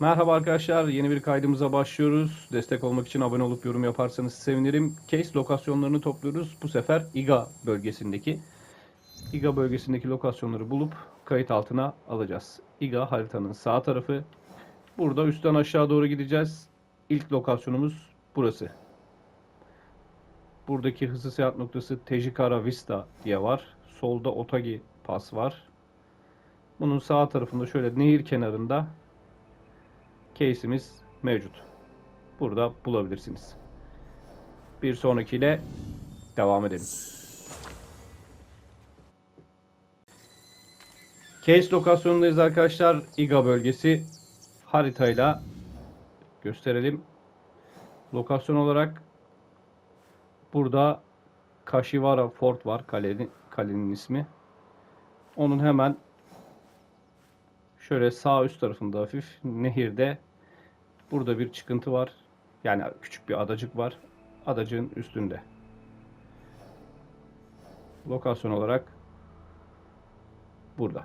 Merhaba arkadaşlar, yeni bir kaydımıza başlıyoruz. Destek olmak için abone olup yorum yaparsanız sevinirim. Case lokasyonlarını topluyoruz. Bu sefer IGA bölgesindeki. IGA bölgesindeki lokasyonları bulup kayıt altına alacağız. IGA haritanın sağ tarafı. Burada üstten aşağı doğru gideceğiz. İlk lokasyonumuz burası. Buradaki hızlı seyahat noktası Tejikara Vista diye var. Solda Otagi Pass var. Bunun sağ tarafında şöyle nehir kenarında case'imiz mevcut. Burada bulabilirsiniz. Bir sonrakiyle devam edelim. Case lokasyonundayız arkadaşlar. IGA bölgesi haritayla gösterelim. Lokasyon olarak burada Kashiwara Fort var. Kalenin, kalenin ismi. Onun hemen şöyle sağ üst tarafında hafif nehirde burada bir çıkıntı var. Yani küçük bir adacık var. Adacığın üstünde. Lokasyon olarak burada.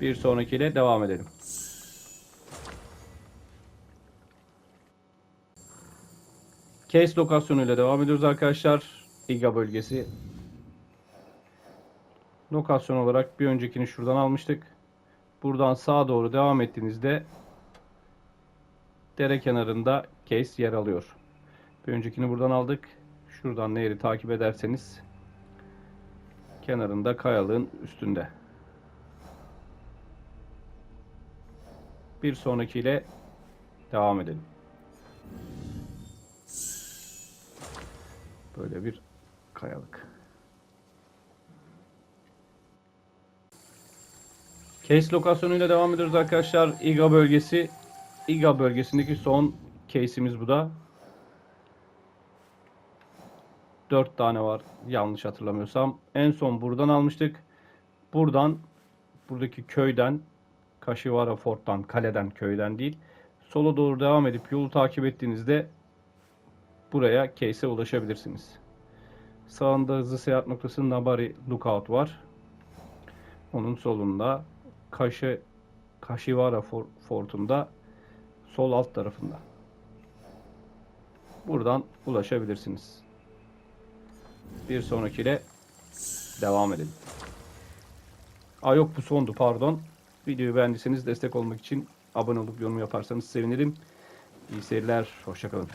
Bir sonrakiyle devam edelim. Case lokasyonuyla devam ediyoruz arkadaşlar. İGA bölgesi. Lokasyon olarak bir öncekini şuradan almıştık. Buradan sağa doğru devam ettiğinizde dere kenarında case yer alıyor. Bir öncekini buradan aldık. Şuradan nehri takip ederseniz kenarında kayalığın üstünde. Bir sonrakiyle devam edelim. Böyle bir kayalık. Case lokasyonuyla devam ediyoruz arkadaşlar. IGA bölgesi. IGA bölgesindeki son case'imiz bu da. 4 tane var yanlış hatırlamıyorsam. En son buradan almıştık. Buradan buradaki köyden Kashiwara Fort'tan, kaleden, köyden değil. Sola doğru devam edip yolu takip ettiğinizde buraya case'e ulaşabilirsiniz. Sağında hızlı seyahat noktası Nabari Lookout var. Onun solunda Kashi, Kashiwara For- Fort'unda sol alt tarafında. Buradan ulaşabilirsiniz. Bir sonrakiyle devam edelim. Aa yok bu sondu pardon. Videoyu beğendiyseniz destek olmak için abone olup yorum yaparsanız sevinirim. İyi seyirler. Hoşçakalın.